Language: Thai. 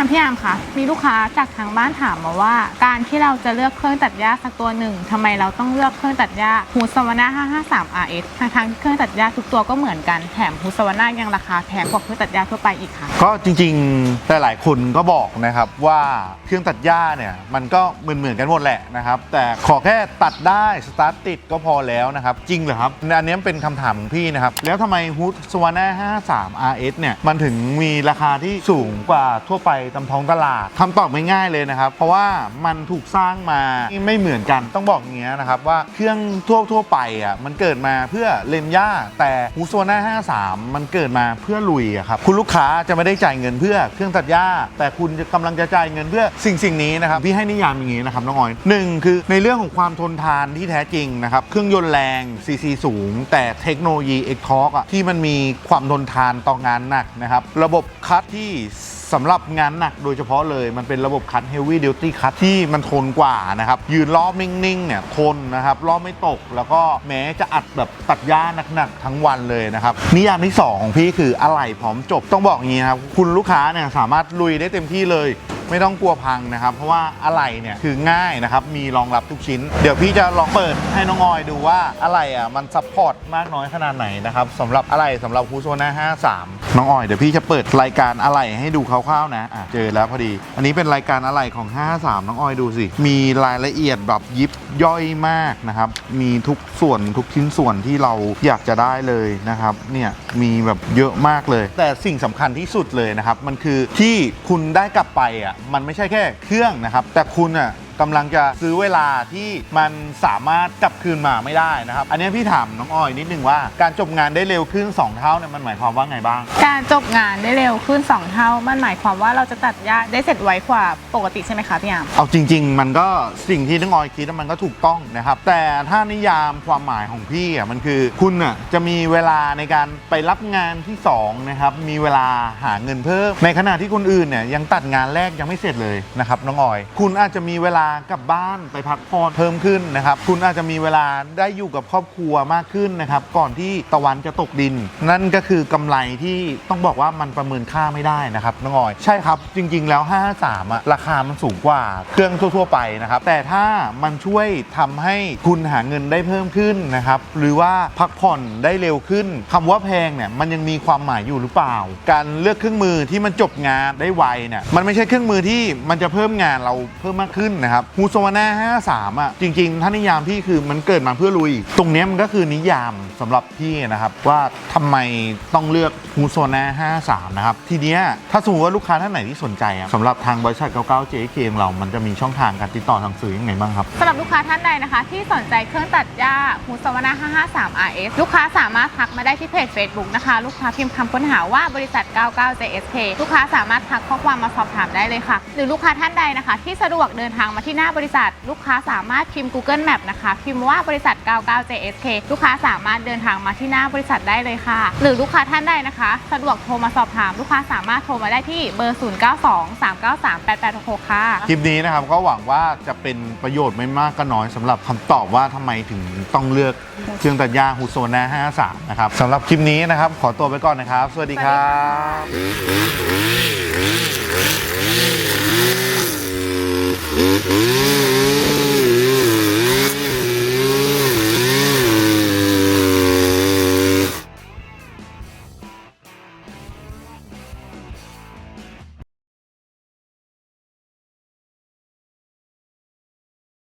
ามพี่อามคะมีลูกค้าจากทางบ้านถามมาว่า การที่เราจะเลือกเครื่องตัดหญ้าสักตัวหนึ่งทำไมเราต้องเลือกเครื่องตัดหญ้าฮูสวาน่า553 RS ทางทางๆที่เครื่องตัดหญ้าทุกตัวก็เหมือนกันแถมฮูสวาน่ายังราคาแพงกว่าเครื่องตัดหญ้าทั่วไปอีกค่ะ ก็จริงๆแต่หลายคนก็บอกนะครับว่าเครื่องตัดหญ้าเนี่ยมันก็เหมือนเหมือนๆกันหมดแหละนะครับ แต่ขอแค่ตัดได้สตาร์ทติดก็พอแล้วนะครับ จริงเหรอครับอันนี้เป็นคำถามของพี่นะครับ แล้วทำไมฮูดสวาน่า53 RS เนี่ยมันถึงมีราคาที่สูงกว่าทั่วไปตามท้องตลาดคำตอบไม่ง่ายเลยนะครับ เพราะว่ามันถูกสร้างมาไม่เหมือนกันต้องบอกอย่างเงี้ยนะครับ ว่าเครื่องทั่วทั่วไปอะมันเกิดมาเพื่อเล่นหญ้าแต่ฮูดสวาน่า53 มันเกิดมาเพื่อลุยอะครับคุณลูกค้าจะไม่ได้จ่ายเงินเพื่อเครื่องตัดหญ้า แต่คุณจะกำลังจะจ่ายเงินเพื่อสิ่งสิ่งนี้นะครับพี่ให้นิยามอย่างนี้นะครับน้องออยหนึ่งคือในเรื่องของความทนทานที่แท้จริงนะครับเครื่องยนต์แรงซีซีสูง แต่เทคโนโลยีเอ็กทอกอะที่มันมีความทนทานต่องานหนักนะครับระบบคัดที่ สำหรับงานหนักโดยเฉพาะเลยมันเป็นระบบคัด Heavy Duty คัดที่มันทนกว่านะครับ ยืนล้อมนิ่งๆเนี่ยทนนะครับล้อไม่ตกแล้วก็แม้จะอัดแบบตัดหญ้าหนักๆทั้งวันเลยนะครับ นิยามที่ 2 ของพี่คืออะไหล่พร้อมจบต้องบอกอย่างนี้นะครับคุณลูกค้าเนี่ยสามารถลุยได้เต็มที่เลย ไม่ต้องกลัวพังนะครับ เพราะว่าอะไหล่เนี่ยคือง่ายนะครับ มีรองรับทุกชิ้น เดี๋ยวพี่จะลองเปิดให้น้องออยดูว่าอะไหล่อะมันซัพพอร์ตมากน้อยขนาดไหนนะครับสำหรับอะไหล่สำหรับฮูโซนา53 น้องออยเดี๋ยวพี่จะเปิดรายการอะไหล่ให้ดูคร่าวๆนะอะเจอแล้วพอดี อันนี้เป็นรายการอะไหล่ของ 53 น้องออยดูสิ มีรายละเอียดแบบยิบย่อยมากนะครับ มีทุกส่วนทุกชิ้นส่วนที่เราอยากจะได้เลยนะครับ เนี่ยมีแบบเยอะมากเลย แต่สิ่งสำคัญที่สุดเลยนะครับ มันคือที่คุณได้กลับไปอะมันไม่ใช่แค่เครื่องนะครับ แต่คุณอะ กำลังจะซื้อเวลาที่มันสามารถกลับคืนมาไม่ได้นะครับ อันนี้พี่ถามน้องออยนิดนึงว่าการจบงานได้เร็วขึ้น 2 เท่าเนี่ยมันหมายความว่าไงบ้าง การจบงานได้เร็วขึ้น 2 เท่า มันหมายความว่าเราจะตัดหญ้าได้เสร็จไวกว่าปกติใช่ไหมคะพี่อาม เอาจริง ๆ มันก็สิ่งที่น้องออยคิดว่ามันก็ถูกต้องนะครับ แต่ถ้านิยามความหมายของพี่อะมันคือคุณอะจะมีเวลาในการไปรับงานที่สองนะครับมีเวลาหาเงินเพิ่มในขณะที่คนอื่นเนี่ยยังตัดงานแรกยังไม่เสร็จเลยนะครับน้องออย คุณอาจจะมีเวลากลับบ้านไปพักผ่อนเพิ่มขึ้นนะครับ คุณอาจจะมีเวลาได้อยู่กับครอบครัวมากขึ้นนะครับ ก่อนที่ตะวันจะตกดิน นั่นก็คือกำไรที่ต้องบอกว่ามันประเมินค่าไม่ได้นะครับน้องออย ใช่ครับ จริง ๆ แล้ว 553อะราคามันสูงกว่าเครื่องทั่ว ๆ ไปนะครับ แต่ถ้ามันช่วยทำให้คุณหาเงินได้เพิ่มขึ้นนะครับ หรือว่าพักผ่อนได้เร็วขึ้นคำว่าแพงเนี่ยมันยังมีความหมายอยู่หรือเปล่า การเลือกเครื่องมือที่มันจบงานได้ไวเนี่ยมันไม่ใช่เครื่องมือที่มันจะเพิ่มงานเราเพิ่มมากขึ้นนะครับฮูโซวาน่า53 อะ จริง ๆ ถ้านิยามพี่คือมันเกิดมาเพื่อลุย ตรงเนี้ยมันก็คือนิยามสำหรับพี่นะครับ ว่าทำไมต้องเลือกฮูโซนา53 นะครับ ทีเนี้ยถ้าสมมติว่าลูกค้าท่านไหนที่สนใจอะสำหรับทางบริษัท 99 JK ของเรา มันจะมีช่องทางการติดต่อทางสื่อยังไงบ้างครับสำหรับลูกค้าท่านใดนะคะ ที่สนใจเครื่องตัดหญ้าฮูสวาน่า553 RS ลูกค้าสามารถทักมาได้ที่เพจ Facebook นะคะ ลูกค้าพิมพ์คำค้นหาว่าบริษัท 99 JSK ลูกค้าสามารถทักข้อความมาสอบถามได้เลยค่ะ หรือลูกค้าท่านใดนะคะ ที่สะดวกเดินทางมาที่หน้าบริษัท ลูกค้าสามารถพิมพ์ Google Map นะคะพิมพ์ว่าบริษัท 99 JSK ลูกค้าสามารถเดินทางมาที่หน้าบริษัทได้เลยค่ะ หรือลูกค้าท่านใดนะคะ สะดวกโทรมาสอบถาม ลูกค้าสามารถโทรมาได้ที่เบอร์ 092 393 8866 ค่ะ คลิปนี้นะครับก็หวังว่าจะเป็นประโยชน์ไม่มากก็น้อยสำหรับคำตอบว่าทำไมถึงต้องเลือกเครื่องตัดหญ้าฮูโซนา53 นะครับสำหรับคลิปนี้นะครับ ขอตัวไปก่อนนะครับ สวัสดีครับ Mm-hmm.